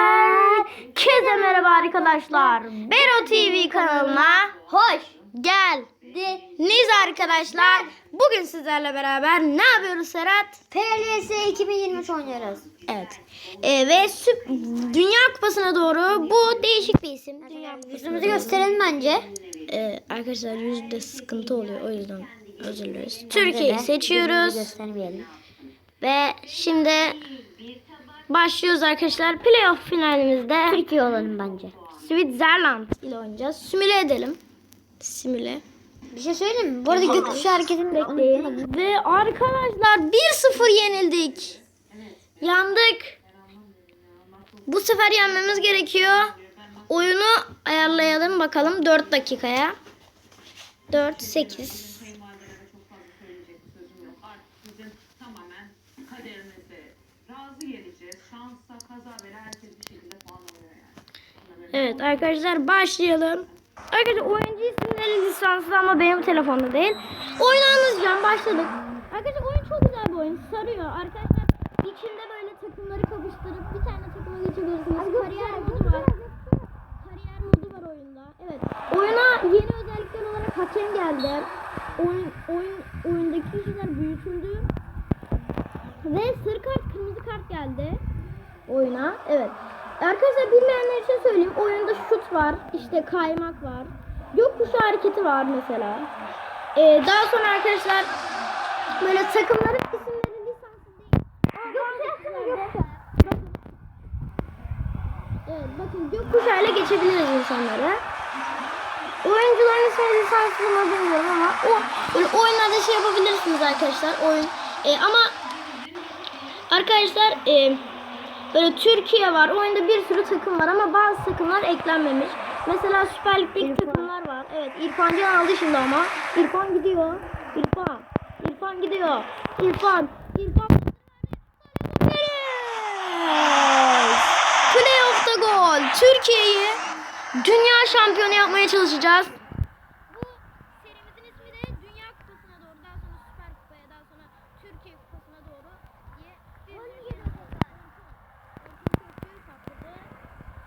Herkese merhaba arkadaşlar. Bero TV kanalına hoş geldiniz arkadaşlar. Bugün sizlerle beraber ne yapıyoruz Serhat? PLS 2023 oynuyoruz. Evet. Ee, ve süp- Dünya Kupası'na doğru bu değişik bir isim. Dünya Yüzümüzü gösterelim bence. Ee, arkadaşlar yüzde sıkıntı oluyor. O yüzden özür dileriz. Türkiye'yi seçiyoruz. Göstermeyelim. Ve şimdi başlıyoruz arkadaşlar. Playoff finalimizde Türkiye olalım bence. Switzerland ile oynayacağız. Simüle edelim. Simüle. Bir şey söyleyeyim mi? Bu arada gökkuşağı hareketini bekleyin. Ve arkadaşlar 1-0 yenildik. Yandık. Bu sefer yenmemiz gerekiyor. Oyunu ayarlayalım bakalım 4 dakikaya. 4 8 razı geleceğiz. Şansa, kaza herkes bir şekilde puan alıyor yani. Evet arkadaşlar başlayalım. Arkadaşlar oyuncu isimleri lisanslı ama benim telefonda değil. Oyunu anlatacağım başladık. Arkadaşlar oyun çok güzel bir oyun. Sarıyor. Arkadaşlar içinde böyle takımları kapıştırıp bir tane takıma geçebilirsiniz. Kariyer modu var. Kariyer modu var oyunda. Evet. Oyuna yeni özellikler olarak hakem geldi. Oyun, oyun, oyundaki kişiler büyütüldü. Ve sarı kart, kırmızı kart geldi oyuna. Evet. Arkadaşlar bilmeyenler için söyleyeyim. Oyunda şut var, işte kaymak var. Gökkuşağı hareketi var mesela. Ee, daha sonra arkadaşlar böyle takımların isimleri lisanslı değil. Gökkuşağı Bakın. Evet bakın gökkuşağıyla geçebiliriz insanları. Oyuncuların ismi lisanslı mı bilmiyorum ama o böyle oyunlarda şey yapabilirsiniz arkadaşlar. Oyun Ee, ama Arkadaşlar e, böyle Türkiye var. Oyunda bir sürü takım var ama bazı takımlar eklenmemiş. Mesela Süper Lig'deki takımlar var. Evet İrfan Can aldı şimdi ama. İrfan gidiyor. İrfan. İrfan gidiyor. İrfan. İrfan. Playoff'ta gol. Türkiye'yi dünya şampiyonu yapmaya çalışacağız. Bu serimizin ismi de Dünya Kupası'na doğru, daha sonra Süper Kupa'ya, daha sonra Türkiye Kupası'na doğru diye bir sürü şey yapacağız. Orkun Kökçü patladı.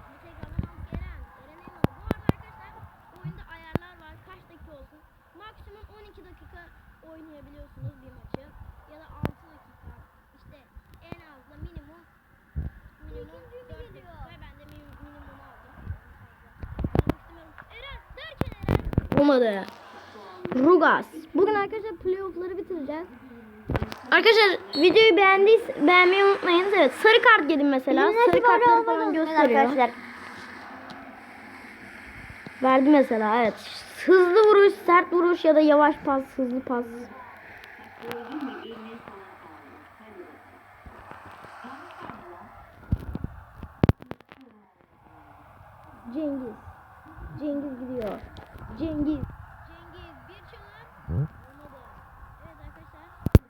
Bu tekrardan Hans Eren. Eren Elmalı. Bu arada arkadaşlar oyunda ayarlar var. Kaç dakika olsun. Maksimum 12 dakika oynayabiliyorsunuz bir maçı. Ya da 6 dakika. İşte en az da minimum minimum 4 dakika. Ben de minimum, minimum aldım. Oynamak istemiyorum. Eren derken Olmadı. Rugas. Bugün arkadaşlar playoff'ları bitireceğiz. Arkadaşlar videoyu beğendiyseniz beğenmeyi unutmayın. Evet sarı kart gelin mesela. sarı kartları falan gösteriyor. arkadaşlar. Verdi mesela evet. Hızlı vuruş, sert vuruş ya da yavaş pas, hızlı pas. Cengiz. Cengiz gidiyor. Cengiz. Cengiz bir çalım. Evet arkadaşlar.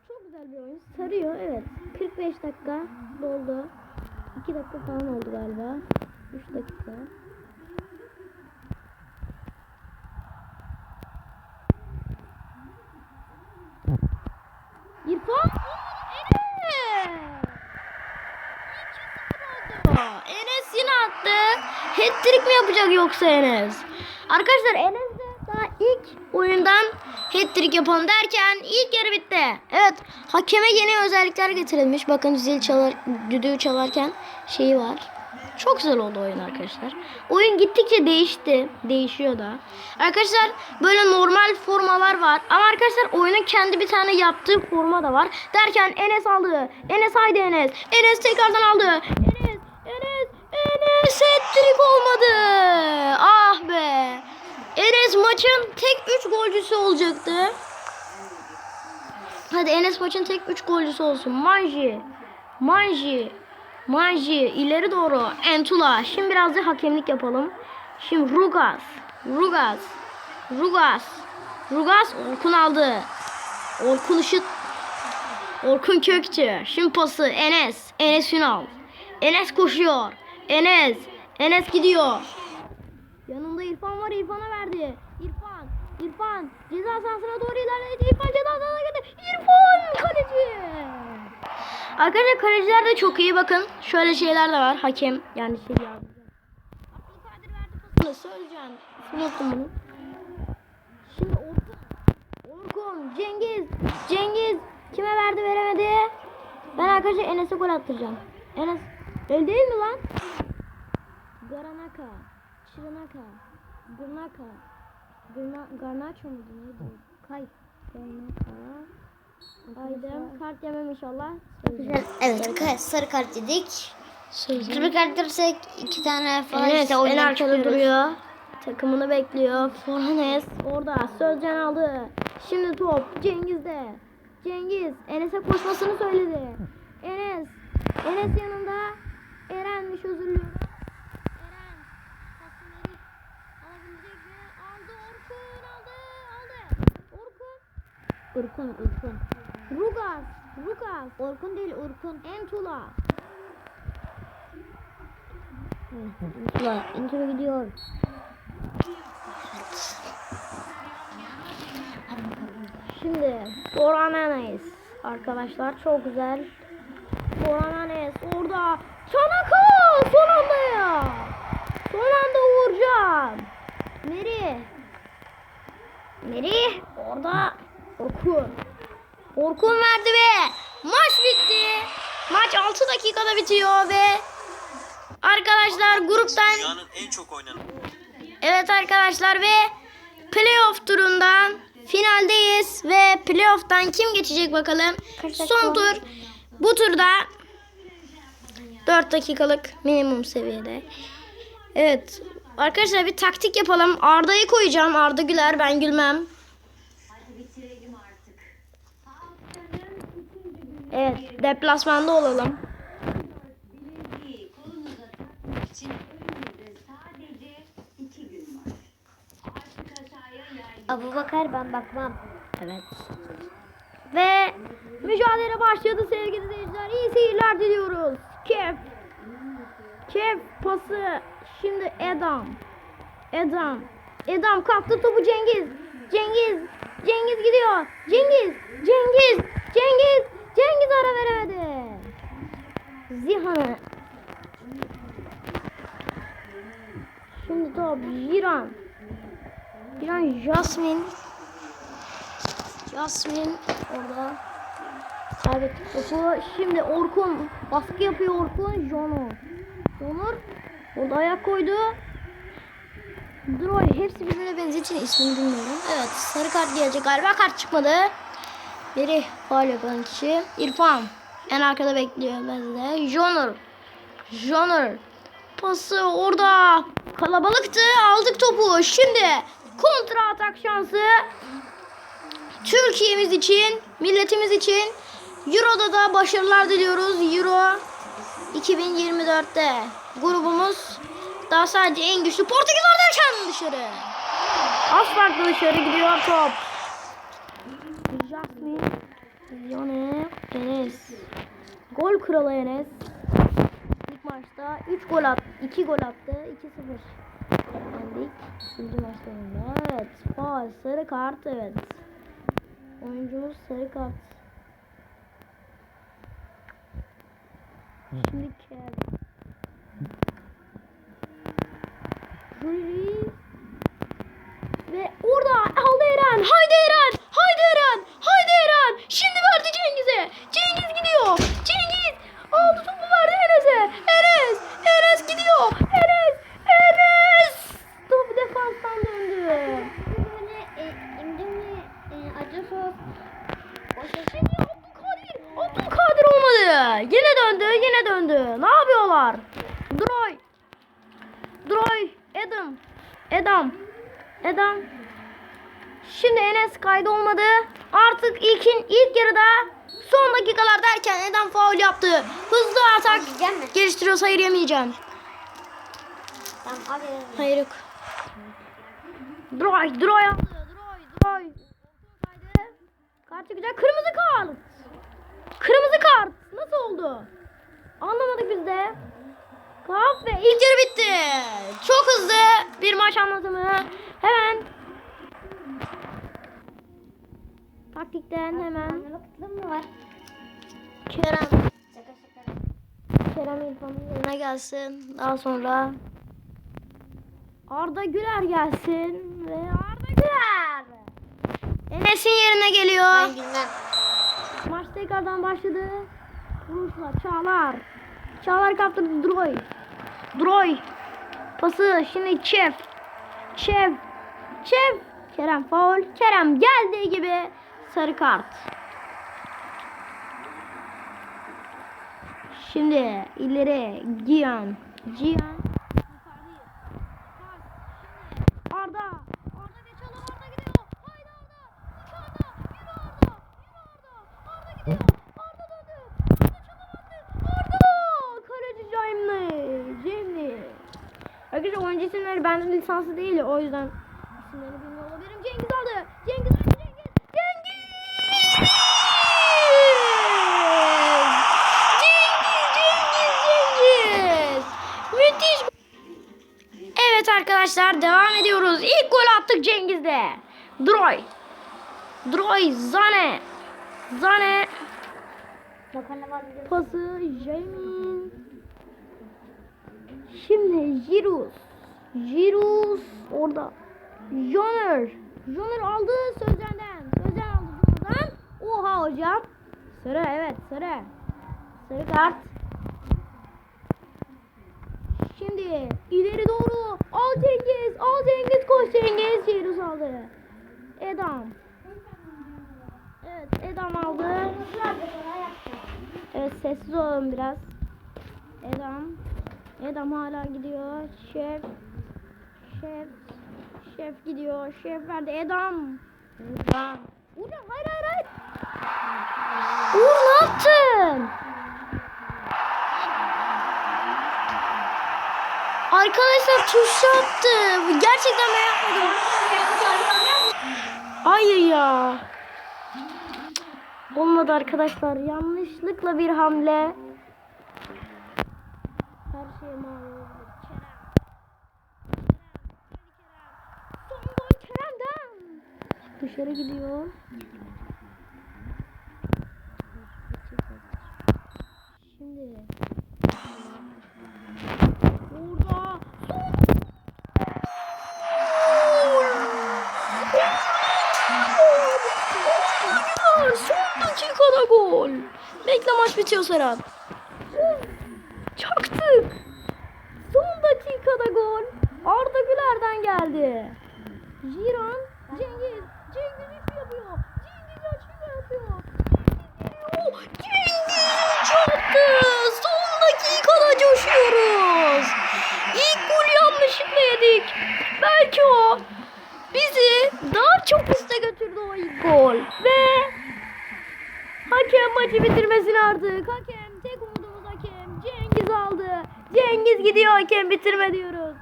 Çok güzel bir oyun. Sarıyor evet. 45 dakika doldu. 2 dakika falan oldu galiba. 3 dakika. İrfan. Enes. 2-0 oldu. Enes yine attı. Hat-trick mi yapacak yoksa Enes? Arkadaşlar Enes oyundan hat-trick yapalım derken ilk yarı bitti. Evet hakeme yeni özellikler getirilmiş. Bakın zil çalar, düdüğü çalarken şeyi var. Çok güzel oldu oyun arkadaşlar. Oyun gittikçe değişti. Değişiyor da. Arkadaşlar böyle normal formalar var. Ama arkadaşlar oyunun kendi bir tane yaptığı forma da var. Derken Enes aldı. Enes haydi Enes. Enes tekrardan aldı. Enes, Enes, Enes hat-trick olmadı. Ah be. Enes maçın tek 3 golcüsü olacaktı. Hadi Enes maçın tek 3 golcüsü olsun. Manji. Manji. Manji ileri doğru. Entula. Şimdi biraz da hakemlik yapalım. Şimdi Rugas. Rugas. Rugas. Rugas Orkun aldı. Orkun Işıt. Orkun Kökçü. Şimdi pası Enes. Enes Ünal. Enes koşuyor. Enes. Enes gidiyor. Var. İrfan'a verdi. İrfan. İrfan. Ceza sahasına doğru ilerledi. İrfan ceza sahasına girdi. İrfan kaleci. Arkadaşlar kaleciler de çok iyi bakın. Şöyle şeyler de var. Hakem yani şey yazdı. Abdülkadir verdi pasını söyleyeceğim. Unuttum bunu. Şimdi Orkun. Orkun, Cengiz, Cengiz kime verdi veremedi. Ben arkadaşlar Enes'e gol attıracağım. Enes öyle değil mi lan? Garanaka, Şirinaka, Gırnaka, Gırna, Garnaço muydu neydi? Kay. Garnaka. Aydem kart yemem inşallah. Güzel. Evet ka- sarı kart yedik. Sarı kart yersek iki tane falan Enes işte en oyundan arkada çıkıyoruz. duruyor. Takımını bekliyor. Fornes orada. Sözcan aldı. Şimdi top Cengiz'de. Cengiz Enes'e koşmasını söyledi. Enes. Enes yanında. Eren'miş özür diliyorum. Eren. Pası Melih. Alabilecek mi? Aldı Orkun aldı. Aldı. Orkun. Urkun, Urkun. Rugas. Rugas. Orkun değil, Urkun. Entula. Intro, intro gidiyor. Şimdi Enes. Arkadaşlar çok güzel. Enes orada. Çanaka son anda ya. Son anda vuracağım. Meri. Meri orada. Orkun. Orkun verdi ve maç bitti. Maç 6 dakikada bitiyor ve arkadaşlar gruptan Dünyanın en çok oynanan Evet arkadaşlar ve playoff turundan finaldeyiz ve playoff'tan kim geçecek bakalım. Son tur bu turda 4 dakikalık minimum seviyede. Evet arkadaşlar bir taktik yapalım. Arda'yı koyacağım. Arda güler ben gülmem. Evet deplasmanda olalım. Abu Bakar ben bakmam. Evet. Ve mücadele başladı sevgili izleyiciler. İyi seyirler diliyoruz. Kef. Kef pası. Şimdi Edam. Edam. Edam kaptı topu Cengiz. Cengiz. Cengiz gidiyor. Cengiz. Cengiz. Cengiz ara veremedi. Zihan'ı. Şimdi top Jiran. Jiran Jasmin. Yasmin orada kaybetti topu. Şimdi Orkun baskı yapıyor Orkun. Jonor. Jonor orada ayak koydu. Droy hepsi birbirine benzediği için ismini bilmiyorum. Evet sarı kart gelecek galiba kart çıkmadı. Biri faal yapan kişi. İrfan en arkada bekliyor bezde. Jonor. Jonor pası orada kalabalıktı aldık topu. Şimdi kontra atak şansı. Türkiye'miz için, milletimiz için Euro'da da başarılar diliyoruz. Euro 2024'te grubumuz daha sadece en güçlü Portekizler derken dışarı. Az farklı dışarı gidiyor top. Jasmine, Yone, Enes. Gol kralı Enes. İlk maçta 3 gol attı, 2 gol attı, 2-0. Yendik. İkinci maç sonunda. Evet, faul, sarı kart, evet. Oyuncumuz sarı kart. Şimdi Kev. Ve orada aldı Eren. Haydi Eren. Haydi Eren. Şimdi verdi Cengiz'e. Cengiz gidiyor. Cengiz aldı topu verdi Enes'e. Enes. Enes gidiyor. Enes. Enes. Top defanstan döndü. Böyle e, imdimli e, acı sos. Şimdi Abdülkadir. Abdülkadir olmadı. Yine döndü. Yine döndü. Ne yapıyorlar? Droy. Droy. Adam. Adam. Adam. Şimdi Enes kaydı olmadı. Artık ilkin ilk yarıda son dakikalar derken Eden faul yaptı. Hızlı atak geliştiriyoruz. Hayır yemeyeceğim. Tamam. Hayır yok. Droy, Droy aldı. Droy, Droy. Kart çıkacak. Kırmızı kart. Kırmızı kart. Nasıl oldu? Anlamadık biz de. Kart ve ilk yarı bitti. Çok hızlı bir maç anlatımı. Hemen taktikten hemen Anlamak mı var? Kerem Kerem İrfan'ın yerine gelsin. Daha sonra Arda Güler gelsin. Ve Arda Güler. Enes'in yerine geliyor. Ben bilmem. Maç tekrardan başladı. Vuruşla Çağlar. Çağlar kaptırdı Droy. Droy. Pası şimdi Çef. Çef. Çef. Kerem faul. Kerem geldiği gibi sarı kart. Şimdi ileri Gian. Gian. Arda. Arda geçiyor. Arda gidiyor. Haydi Arda. Arda. Yürü Arda. Yürü Arda. Arda gidiyor. Arkadaşlar oyuncu isimleri bende lisansı değil o yüzden isimlerini bilmiyor Droy. Droy Zane. Zane pası Jamin. Şimdi Jirus. Jirus orada. Joner. Joner aldı Sözcan'dan. Sözcan aldı Joner'dan. Oha hocam. Sarı evet sarı. Sarı kart. Şimdi ileri doğru. Al Cengiz. Al Cengiz koş Cengiz. Jirus aldı. Edam. Evet Edam aldı. Evet sessiz olun biraz. Edam. Edam hala gidiyor. Şef. Şef. Şef gidiyor. Şef verdi. Edam. Edam. Uğur hayır hayır hayır. Uğur ne yaptın? Arkadaşlar tuş yaptı. Gerçekten ben yapmadım. Hayır ya. Olmadı arkadaşlar. Yanlışlıkla bir hamle. Her şey mavi oldu. Dışarı gidiyor. Şimdi. Son dakikada gol. Bekle maç bitiyor Serhat. Çaktık. Son dakikada gol. Arda Güler'den geldi. Jiran, Cengiz. Cengiz iş yapıyor. Cengiz açıyla yapıyor. Cengiz. Cengiz çaktı. Son dakikada coşuyoruz. İlk gol yanlışlıkla yedik. Belki o bizi daha çok üste götürdü o ilk gol. Ve hakem maçı bitirmesini artık. Hakem tek umudumuz hakem. Cengiz aldı. Cengiz gidiyor hakem bitirme diyoruz.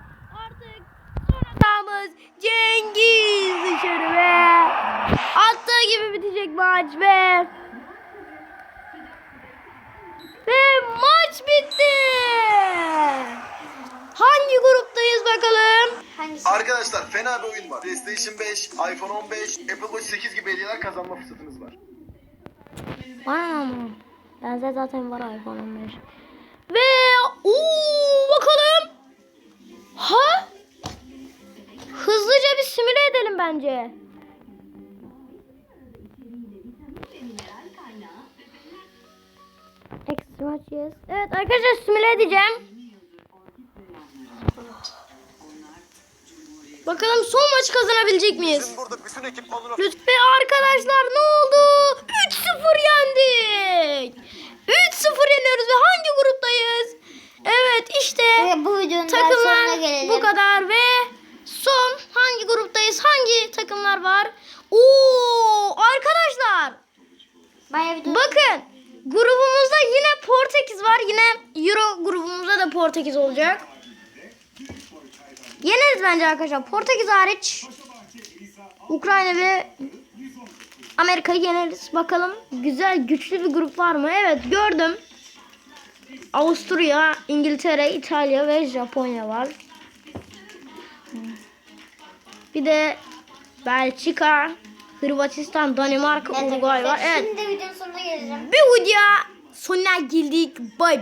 Artık son hatamız Cengiz dışarı ve attığı gibi bitecek maç ve ve maç bitti. Hangi gruptayız bakalım? Hangisi? Arkadaşlar fena bir oyun var. PlayStation 5, iPhone 15, Apple Watch 8 gibi hediyeler kazanma fırsatınız var. Mı? Bende zaten var iPhone 15. Ve uuu bakalım. Ha? Hızlıca bir simüle edelim bence. Extra yes. Evet arkadaşlar simüle edeceğim. Bakalım son maçı kazanabilecek miyiz? Lütfen arkadaşlar ne oldu? 3-0 yendik. 3-0 yeniyoruz ve hangi gruptayız? Evet işte Ve takımlar bu kadar ve son hangi gruptayız? Hangi takımlar var? Oo arkadaşlar bakın grubumuzda yine Portekiz var. Yine Euro grubumuzda da Portekiz olacak. Yeneriz bence arkadaşlar. Portekiz hariç Ukrayna ve Amerika'yı yeneriz. Bakalım güzel güçlü bir grup var mı? Evet gördüm. Avusturya, İngiltere, İtalya ve Japonya var. Bir de Belçika, Hırvatistan, Danimarka, Uruguay var. Evet. Şimdi videonun sonuna geleceğim. Bir video sonuna geldik. Bye